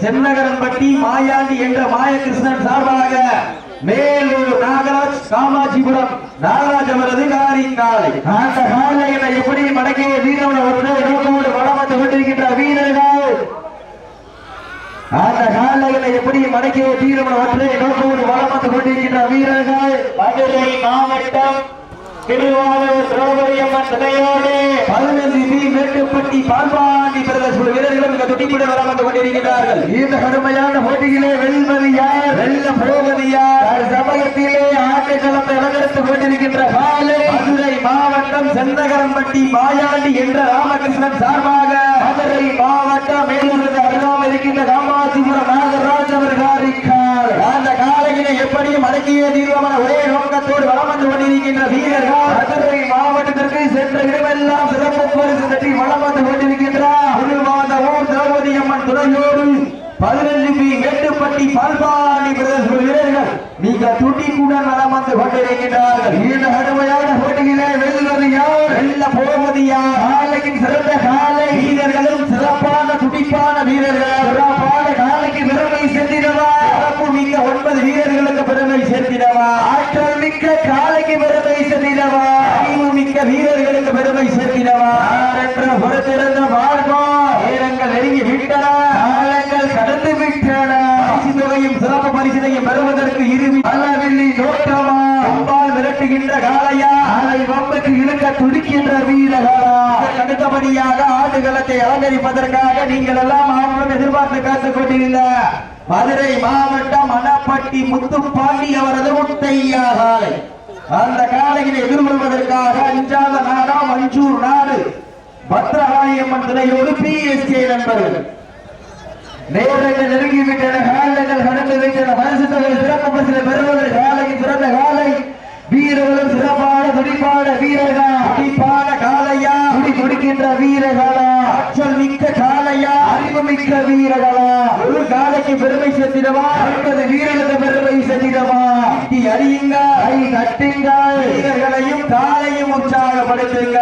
சென்னகரன்பட்டி மாயாண்டி என்ற மாயகிருஷ்ணன் சார்பாக மேலூர் நாகராஜ் காமாட்சிபுரம் நாகராஜ் அவரது காரி காலை அந்த காலையில எப்படி மடங்கிய வீரவன் ஒன்று நோக்கோடு வளம் வந்து கொண்டிருக்கின்ற வீரர்கள்? அந்த காலையில எப்படி மடக்கிய வீரவன ஒன்றை நோக்கோடு வளம் வந்து கொண்டிருக்கின்ற வீரர்கள்? மதுரை மாவட்டம் திருவாரூர் திரௌபதி அம்மன் துணையோடு பதினஞ்சு பி மேட்டுப்பட்டி பால்பாண்டி பிரதேச வீரர்களும் மிக துடிப்புட வரம் வந்து கொண்டிருக்கிறார்கள் இந்த கடுமையான போட்டியிலே வெல்வது யார் வெல்ல போவது யார் சமயத்திலே ஆட்டுக்களத்தை அலங்கரித்துக் கொண்டிருக்கின்ற காலை மதுரை மாவட்டம் செந்தகரம்பட்டி மாயாண்டி என்ற ராமகிருஷ்ணன் சார்பாக மதுரை மாவட்டம் மேலூருக்கு அருகாமல் இருக்கின்ற காமாட்சிபுரம் நாகராஜ் அவர்கள் அந்த காலையினை எப்படியும் அடக்கிய தீர்வமான ஒரே நோக்கத்தோடு வளம் வந்து கொண்டிருக்கின்ற வீரர்கள். மதுரை மாவட்டத்திற்கு சென்ற இடமெல்லாம் சிறப்பு பரிசு கட்டி வளம் வந்து கொண்டிருக்கின்றார் திருவாதவூர் திரௌபதி அம்மன் துணையோடு பதினஞ்சு பி மேட்டுப்பட்டி பால்பாண்டி பிரதேச வீரர்கள் மிக துடிப்புடன் வளம் வந்து கொண்டிருக்கின்றார்கள் இந்த கடுமையான போட்டியிலே வெல்வது யார் வெல்ல போவது யார் காலையின் சிறந்த காலை வீரர்களும் சிறப்பான துடிப்பான வீரர்கள் சிறப்பான காலைக்கு பெருமை சேர்த்திடவா சிறப்பு மிக்க ஒன்பது வீரர்களுக்கு பெருமை சேர்த்திடவா ஆற்றல் மிக்க காலைக்கு பெருமை சேர்த்திடவா அறிவு மிக்க வீரர்களுக்கு பெருமை சேர்த்திடவா யார் என்ற பொறுத்திருந்த வாழ்வா? நேரங்கள் நெருங்கி விட்டன. காலங்கள் கடந்து விட்டன. பரிசு தொகையும் சிறப்பு பரிசினையும் பெறுவதற்கு இறுதி. அளவில்லி நோட்டமா விரட்டுகின்ற காளையா? அதை வம்புக்கு இழுக்க துடிக்கின்ற இதற்கு அடுத்தபடியாக ஆடுகளத்தை அலங்கரிப்பதற்காக நீங்கள் எல்லாம் ஆவணம் எதிர்பார்த்து காத்துக் கொண்டிருந்த மதுரை மாவட்டம் மணப்பட்டி முத்துப்பாண்டி அவரது முத்தையா காலை அந்த காலையினை எதிர்கொள்வதற்காக அஞ்சாத நாடா மஞ்சூர் நாடு. பத்ரகாளியம்மன் துணையோடு பிஎஸ்கே நண்பர்கள். நேரங்கள் நெருங்கிவிட்டன காலங்கள் கடந்து விட்டன பரிசுத்தங்கள் சிறப்பு பரிசிலை பெறுவதற்கு காலையின் சிறந்த காலை வீரர்களும் சிறப்பான துடிப்பான வீரர்களா. துடிப்பான காலையா துடி துடிக்கின்ற வீரர்களா. ஆற்றல் மிக்க காலையா அறிவு மிக்க வீரர்களா. ஒரு காலைக்கு பெருமை சேர்த்திடவா? ஐம்பது வீரர்களுக்கு பெருமை சேர்த்திடவா? இட்டி அறியுங்க கை தட்டுங்க வீரர்களையும் காலையும் உற்சாகப்படுத்துங்க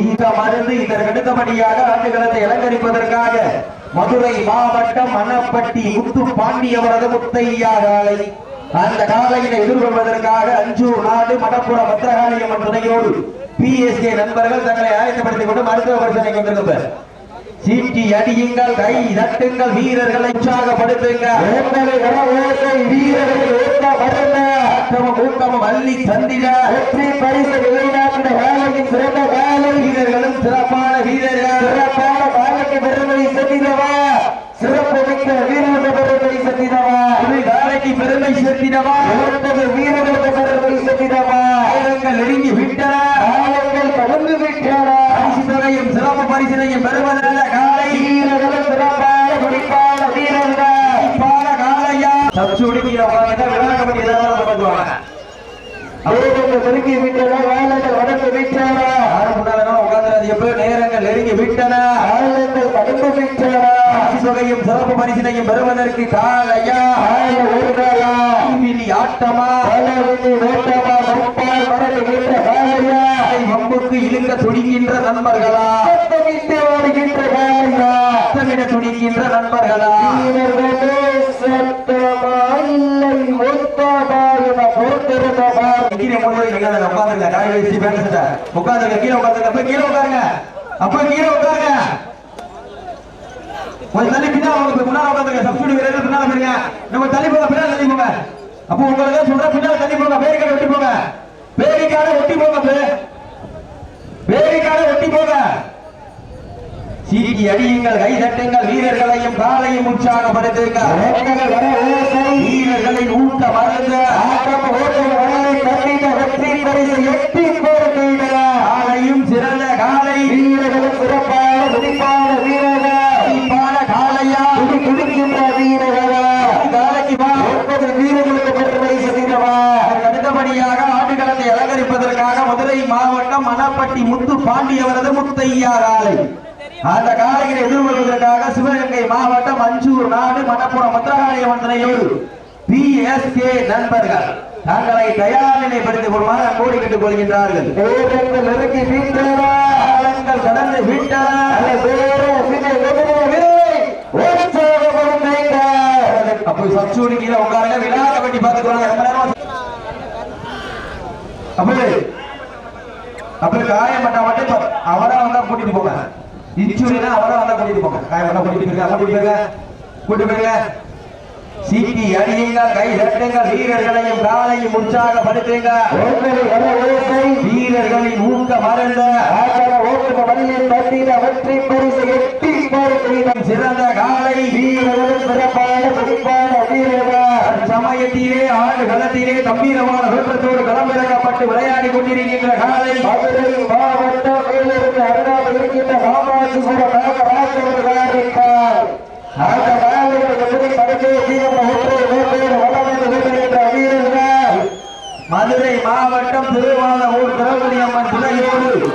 இந்த மருந்து இதற்கு அடுத்தபடியாக ஆண்டுகளத்தை அலங்கரிப்பதற்காக மதுரை மாவட்டம் மணப்பட்டி முத்து பாண்டியவரது முத்தையா காலை அந்த காலையினை எதிர்கொள்வதற்காக அஞ்சூர் நாடு மணப்புறம் பத்திரகாளியம்மன் துணையோடு பிஎஸ்கே நண்பர்கள் தங்களை ஆயத்தப்படுத்திக் கொண்டு மருத்துவ பரிசோதனை கொண்டிருந்தனர் சீட்டி அடியுங்கள் கை தட்டுங்கள் வீரர்களை உற்சாகப்படுத்துங்க. வீரர்கள் ஆட்டமும் ஊக்கமும் அள்ளி தந்திட வெற்றி பரிசு நிலைநாட்டின வேலையின் சிறந்த வேலை. வீரர்களும் சிறப்பான வீரர்கள் சிறப்பான வேலைக்கு பெருமை சென்றிடவா சிறப்பு மிக்க வீரர்களுக்கு பெருமை சென்றிடவா இது வேலைக்கு சேர்த்திடவா ஓட்டது வீரர்களுக்கு பெருமை சென்றிடவா ஆயிரங்கள் நெருங்கி விட்டன. ஆயிரங்கள் கடந்து விட்டன. பரிசு தொகையும் சிறப்பு பரிசினையும் பெறுவதல்ல. காலை. வீரர்களும் சிறப்பான குறிப்பான வீரர்கள். குறிப்பான காலையா. சச்சு உடுக்கிறவங்க விளையாட கமிட்டி ஏதாவது பண்ணுவாங்க. அவர்கள் நெருங்கி விட்டன வேலைகள் வடக்கு விட்டன. யாரும் முன்னால உட்கார்ந்து எப்போ நேரங்கள் நெருங்கி விட்டன. வேலைகள் கடந்து விட்டன. பரிசு தொகையும் சிறப்பு பரிசினையும் பெறுவதற்கு காலையா? ஆட்டமா? வேட்டமா முப்பால் மரபு வீட்ட காலையா? வம்புக்கு இழுக்க துடிக்கின்ற நண்பர்களா? சத்தமிட்டு ஓடுகின்ற காலையா? சத்தமிட துடிக்கின்ற நண்பர்களா? சத்தமா இல்லை மொத்தமா என கீழே உட்காந்துங்க கீழே உட்காந்துங்க அப்ப கீழே உட்காருங்க. அப்ப கீழே உட்காருங்க. கொஞ்சம் தள்ளி பின்னா உங்களுக்கு முன்னால உட்காந்துங்க சப்சிடி வீரர்கள் பின்னால நம்ம தள்ளி போங்க பின்னால தள்ளி போங்க. அப்போ உங்களுக்கு சொல்ற பின்னால தள்ளி போங்க பேரிக்காட ஒட்டி போங்க. பேரிக்காட ஒட்டி போங்க பேரிக்காட ஒட்டி போங்க. சீட்டி அடியுங்கள் கை தட்டுங்கள் வீரர்களையும் காலையும் உற்சாகப்படுத்துங்கள் வீரர்களை ஊட்ட மறந்து. ஆட்டம் ஓட்டம் வெற்றி பரிசு எட்டி போடுகின்ற காலையும் சிறந்த காலை வீரர்களும் சிறப்பான துடிப்பான வீரர்கள் துடிப்பான காலையா துடி துடிக்கின்ற வீரர்களா காலைக்கு வா ஒன்பது வீரர்களுக்கு பெருமை சென்றவா அடுத்தபடியாக ஆட்டுக்களத்தை அலங்கரிப்பதற்காக மதுரை மாவட்டம் மணப்பட்டி முத்து பாண்டியவரது முத்தையா காலை அந்த காலையினை எதிர்கொள்வதற்காக சிவகங்கை மாவட்டம் அஞ்சூர் நாடு மணப்புறம் மத்திரகாளிய மந்திரையோடு பி எஸ் கே நண்பர்கள் தங்களை தயார் நிலைப்படுத்திக் கொள்ளுமாறு அன்போடு கேட்டுக் கொள்கின்றார்கள். விட்டன காலங்கள் கடந்து விதை ஒரு சப்சூடி கீழே உட்காருங்க விழா கமிட்டி பாத்துக்கோங்க ரொம்ப நேரமா அப்படி காயப்பட்டா மட்டும் அவரா வந்தா கூட்டிட்டு போங்க. இன்சூரினா அவரா வந்தா கூட்டிட்டு போங்க. காயப்பட்டா கூட்டிட்டு போயிருங்க கூட்டிட்டு போயிருங்க கூட்டிட்டு போயிருங்க. சீட்டி அடியுங்கள் கை தட்டுங்கள் வீரர்களையும் காலையும் உற்சாகப்படுத்துங்க வீரர்களின் ஊக்க மறந்த. வெற்றி பரிசு எட்டி சிறந்த காலை வீரர்கள் சிறப்பான படிப்பான வீரர்கள் சமயத்திலே ஆண்டு களத்திலே கம்பீரமான தோற்றத்தோடு களமிறக்கப்பட்டு விளையாடி கொண்டிருக்கின்ற காலை. மதுரை மாவட்ட அந்த காலையில் மதுரை மாவட்டம் திருவாளூர் திரௌபதி அம்மன் துணையோடு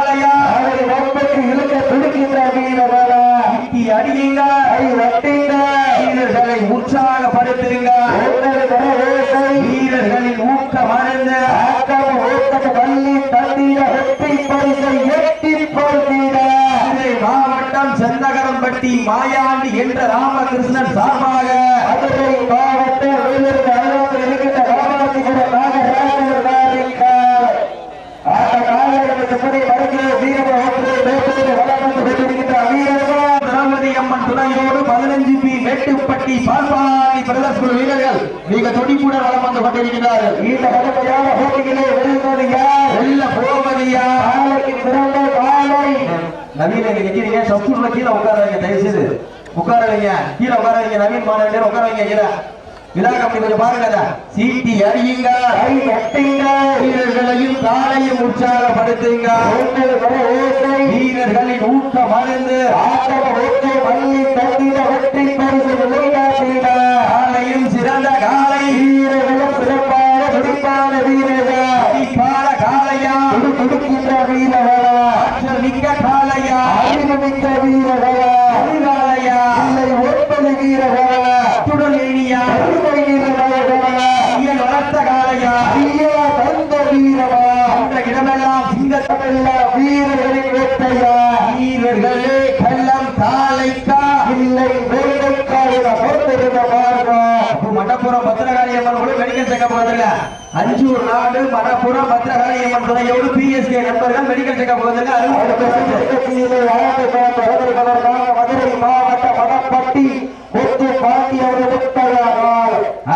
விரட்டுகின்ற காளையா அவரை நோக்கத்துக்கு இழுக்க துடிக்கின்ற வீரர்களா? இட்டி அடியுங்க. கை வெட்டுங்க. வீரர்களை உற்சாகப்படுத்துங்க. வீரர்களின் ஊக்கம் அடைந்த ஆக்கம் பள்ளி வெற்றி பரிசை எட்டி மாவட்டம் செந்தகரம்பட்டி மாயாண்டி என்ற ராமகிருஷ்ணன் சார்பாக மதுரை மாவட்ட வேலூருக்கு அருகாமல் இருக்கின்ற ராமாஜிபுரம் நாகராஜர் அந்த காலையில் எப்படி மருத்துவ வீரர் ஒன்று மேற்பட்டு வளம் வந்து கொண்டிருக்கின்ற வீரர்கள் திரௌபதி அம்மன் துணையோடு பதினஞ்சு பி வெட்டுப்பட்டி பால்பாடி பிரதர்ஸ் குழு வீரர்கள் மிக துடிப்புடன் வளம் வந்து கொண்டிருக்கிறார்கள் இந்த கடுமையான போட்டியிலே வெல்வது யார் வெல்ல போவது யார் காலைக்கு சிறந்த காலை நவீன நீங்க சப்சூட்ல கீழே உட்கார வைங்க தயவு செய்து உட்கார வைங்க கீழே உட்கார வைங்க நவீன் மாணவர்கள் உட்கார வைங்க கீழே. விழா கொஞ்சம் பாருங்க. சீட்டி அடியுங்க கை தட்டுங்க வீரர்களையும் காலையும் உற்சாகப்படுத்துங்க. வீரர்களின் ஊக்கம் அடைந்து. ஆட்டம ஊக்கை பள்ளி தந்திட வெற்றி பரிசு காலையும் சிறந்த காலை சிறப்பான துடிப்பான வீரர்கள் அடிப்பான காலையா துடு துடுக்கின்ற வீரர்களா ஆற்றல் மிக்க மிக்க வீரர்களா. இல்லை ஒப்பது வீரர்களா. அத்துடன் எண்ணியா அருமை வீரர்களா. ஐயன் வளர்த்த காலையா. ஐயா தந்த வீரவா அந்த இடமெல்லாம் சிங்கத்தமெல்லாம் வீரர்களின் வேட்டையா. வீரர்களே கள்ளம் காலைக்கா. இல்லை என போட்டிருந்த மடப்புறம் கூட மெடிக்கல் செக்கப் வந்துருங்க அஞ்சூர் நாடு மடப்புறம் பத்திரகாளியம்மன் துணையோடு பிஎஸ்கே நண்பர்கள் மெடிக்கல் செக்கப் வந்துருங்க மதுரை மாவட்ட மடப்பட்டி முத்து அவர்கள்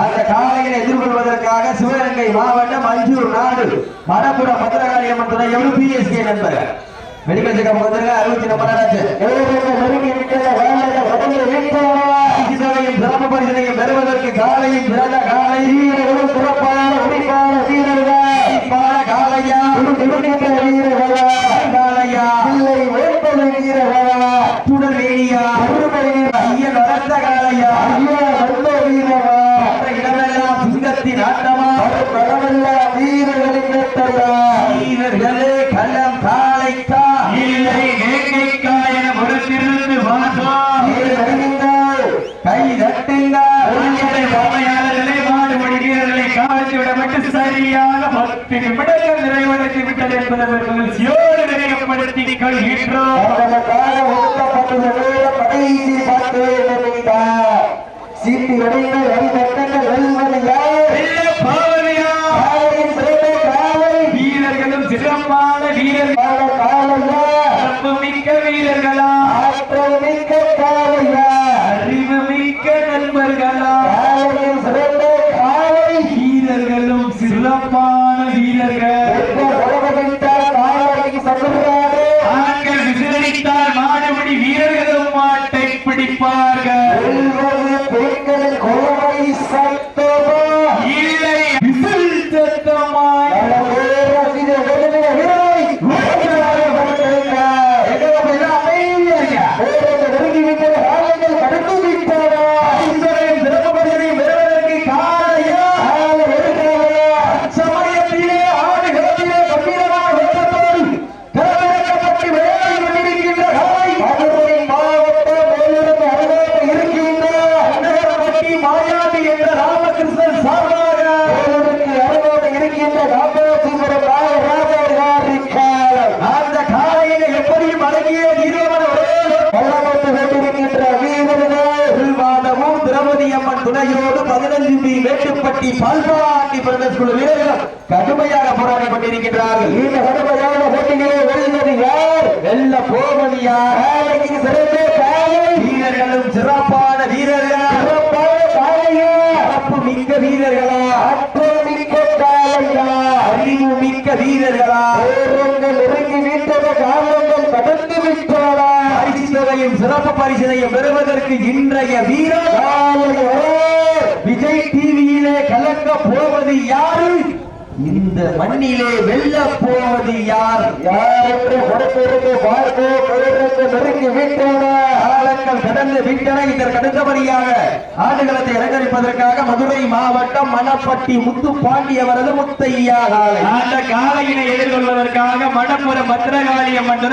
அந்த காலையை எதிர்கொள்வதற்காக சிவகங்கை மாவட்டம் அஞ்சூர் நாடு மடப்புறம் பத்திரகாளியம்மன் துணையோடு பிஎஸ்கே நண்பர்கள். மெடிக்கல் செக்கப் வந்துருங்க அறுபத்தி நம்ம பரிசுகளையும் சிறப்பு பரிசுகளையும் பெறுவதற்கு காலையும் சிறந்த காலை சிறப்பான உடிப்பான வீரர்கள் காலையா? வீரர்களா காலையா இல்லை வேட்பது வீரர்களா அத்துடன் வேணியா ஐயன் வளர்த்த காலையா ஐயா வந்த வீரரா மற்ற இடமெல்லாம் சிங்கத்தின் ஆட்டமா படமெல்லாம் வீரர்களின் வேட்டையா வீரர்களே களம் காலைக்கா இல்லை வேங்கைக்கா என பொறுத்திருந்து வாசம் கை தட்டுங்கள் பார்வையாளர்களே மாடுபடி வீரர்களை காவல்து விடப்பட்டு சரியாக பத்து நிமிடங்கள் நிறைவடைந்து விட்டது என்பதை மகிழ்ச்சியோடு கொள்கின்றோம் கடைசி பத்து சீட்டு அடிங்கள், அடி வெல்வது வீரர்களும் சிறப்பான வீரர்கள் காலையா, மிக்க வீரர்களா ஆற்றல் மிக்க காலையா, அறிவு மிக்க நண்பர்களா சிறந்த காலை, வீரர்களும் சிறப்பான துணையோடு பதினஞ்சு பி வேட்டுப்பட்டி பல்பாட்டி பிரதேச குழு வீரர்கள் கடுமையாக போராடி கொண்டிருக்கின்றார்கள் இந்த கடுமையான போட்டிகளை வருகிறது யார்? வெல்ல போவது சிறந்த வீரர்களும் சிறப்பான வீரர்கள்? சிறப்பான காலையா? மிக்க வீரர்களா? அற்பு அறிவு மிக்க வீரர்களா? நெருங்கி விட்டத காலங்கள் கடந்து விட்டோடா பரிசுத்தையும் சிறப்பு பரிசினையும் பெறுவதற்கு இன்றைய வீரர் விஜய் டிவியிலே கலக்க போவது யாரு? இந்த மண்ணிலே வெல்ல போவது யார்? யார் என்று கொடுத்திருக்கு பார்த்து பெருக்கு நெருங்கி விட்டன காலங்கள் கடந்து விட்டன. இதற்கு அடுத்தபடியாக ஆடுகளத்தை அலங்கரிப்பதற்காக மதுரை மாவட்டம் மணப்பட்டி முத்து பாண்டியவரது முத்தையா காலை அந்த காலையினை எதிர்கொள்வதற்காக மணப்புறம் பத்திரகாளி அம்மன்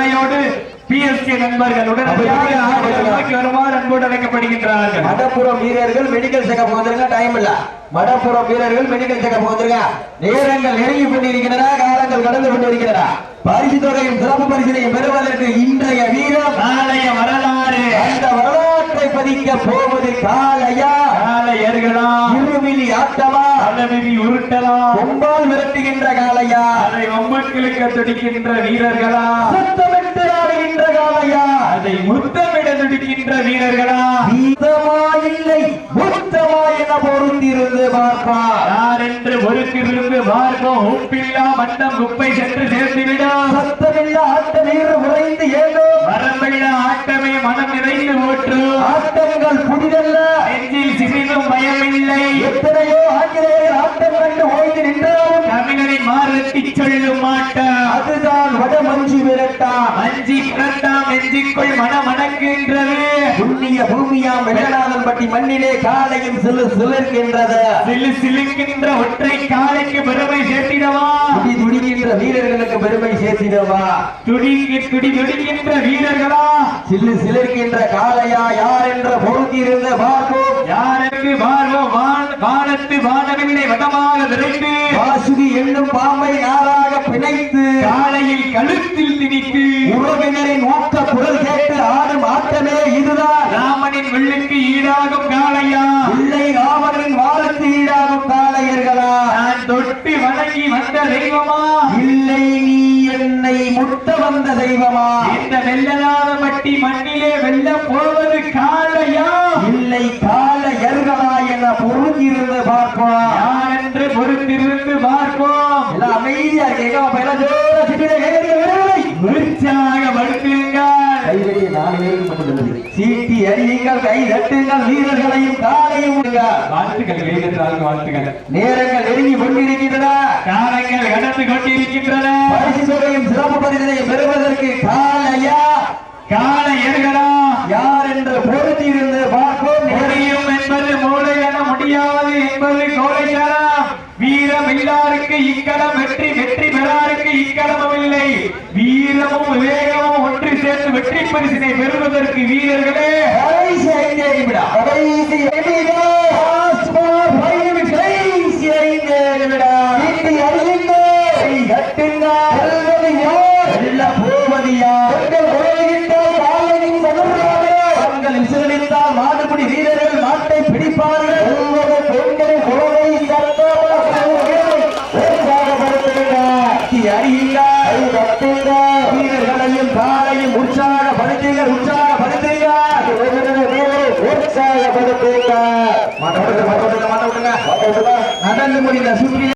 துணையோடு பிஎஸ்கே நண்பர்கள் உடனடியாக ஆடுகளம் நோக்கி வருமாறு அன்போடு அழைக்கப்படுகின்றார்கள்? மடப்புறம் வீரர்கள் மெடிக்கல் செக்கப் வந்துருங்க டைம் இல்ல. மடப்புறம் வீரர்கள் மெடிக்கல் செக்கப் வந்துருங்க நேரங்கள் நெருங்கி கொண்டிருக்கின்றன காலங்கள் கடந்து கொண்டிருக்கின்றன. பரிசு தொகையும் சிறப்பு பரிசினையும் பெறுவதற்கு இன்றைய வீரம் நாளைய வரலாறு. அந்த வரலாற்றை பதிக்க போவது காலையா? காலையர்களா? இருமிலி ஆட்டமா? அளவிதி உருட்டலாம் கொம்பால் மிரட்டுகின்ற காலையா? அதை ஒம்பட்களுக்கு துடிக்கின்ற வீரர்களா? சுத்தமிட்டு ஆடுகின்ற காலையா? அதை முத்தமிட துடிக்கின்ற வீரர்களா? வீதமா இல்லை முத்தமா என பொருந்திருந்து பார்ப்பார் யார் என்று பொறுத்திருந்து பார்ப்போம் உப்பில்லா மட்டம் குப்பை சென்று சேர்த்துவிடும் சத்தமில்ல ஆட்ட நீர் உறைந்து ஏதோ. வரம்பில்லா ஆட்டமே மனம் நிறைந்து ஓற்றும் ஆட்டங்கள் புதிதல்ல. நெஞ்சில் சிறிதும் பயமில்லை. எத்தனையோ ஆங்கிலேயர் ஆட்டம் கண்டு ஓய்ந்து நின்றாலும் தமிழரின் மாறத்தி சொல்லும் ஆட்டம். அதுதான் வட மஞ்சு விரட்டா அஞ்சி பிறந்தாம் நெஞ்சிக்குள் மனமணக்கின்றது புண்ணிய பூமியாம் வெள்ளநாதன் பட்டி மண்ணிலே காலையும் சிலு சிலு ஒற்றை காலைக்கு பெருமை சேர்த்திடவா? துடி துடிக்கின்ற வீரர்களுக்கு பெருமை சேர்த்திடவா? துடிக்கி துடி துடிக்கின்ற வீரர்களா? சில்லு சிலிர்க்கின்ற காளையா யார் என்ற பொருத்தியிருந்து பார்ப்போம். யாருக்கு வான் வானத்து வானவில்லை வடமாக விரைந்து வாசுகி என்னும் பாம்பை காலையில் திணிக்கு உறவினரின் ஊக்க குரல் கேட்டு ஆடும் ஆட்டமே இதுதான். ராமனின் வெள்ளுக்கு ஈடாகும் காளையா? இல்லை ராமனின் வாரத்து ஈடாகும் காளையர்களா? நான் தொட்டு வணங்கி வந்த தெய்வமா? இல்லை நீ என்னை முட்ட வந்த தெய்வமா? இந்த வெள்ளலாத மட்டி மண்ணிலே வெல்ல போவது காளையா? இல்லை காளையர்களா என பொருந்திருந்து பார்ப்போம் யார் என்று பொறுத்திருந்து பார்ப்போம் எல்லாம் அமைதியா இருக்கீங்க அப்ப எல்லாம் ஜோரா சிட்டியில கைதட்டி விடுவில்லை. உற்சாகப்படுத்துங்கள் கைதட்டி நாலு பேருக்கு மட்டும் சொல்லுது. சீட்டி அடியுங்கள் கை தட்டுங்கள் வீரர்களையும் விடுங்க. வாழ்த்துக்கள் கைதட்டாளுக்கு வாழ்த்துக்கள். நேரங்கள் நெருங்கி கொண்டிருக்கின்றன. காலங்கள் கடந்து கொண்டிருக்கின்றன. பரிசு தொகையும் சிறப்பு பரிசினையும் பெறுவதற்கு காலையா காளையர்களா யார் என்று பொருத்தியிருந்து பார்ப்போம். முடியும் என்பது மூளை என முடியாது என்பது கோழைத்தனம் வீரம் இல்லாருக்கு இக்கடம் வெற்றி வெற்றி பெறாருக்கு இக்கடமும் இல்லை. வீரமும் சேர்ந்து வெற்றி பரிசினை பெறுவதற்கு வீரர்களே. கடைசி ஐந்தே கடைசி உற்சாகப்படுத்துங்கள் முடிந்த சுற்றி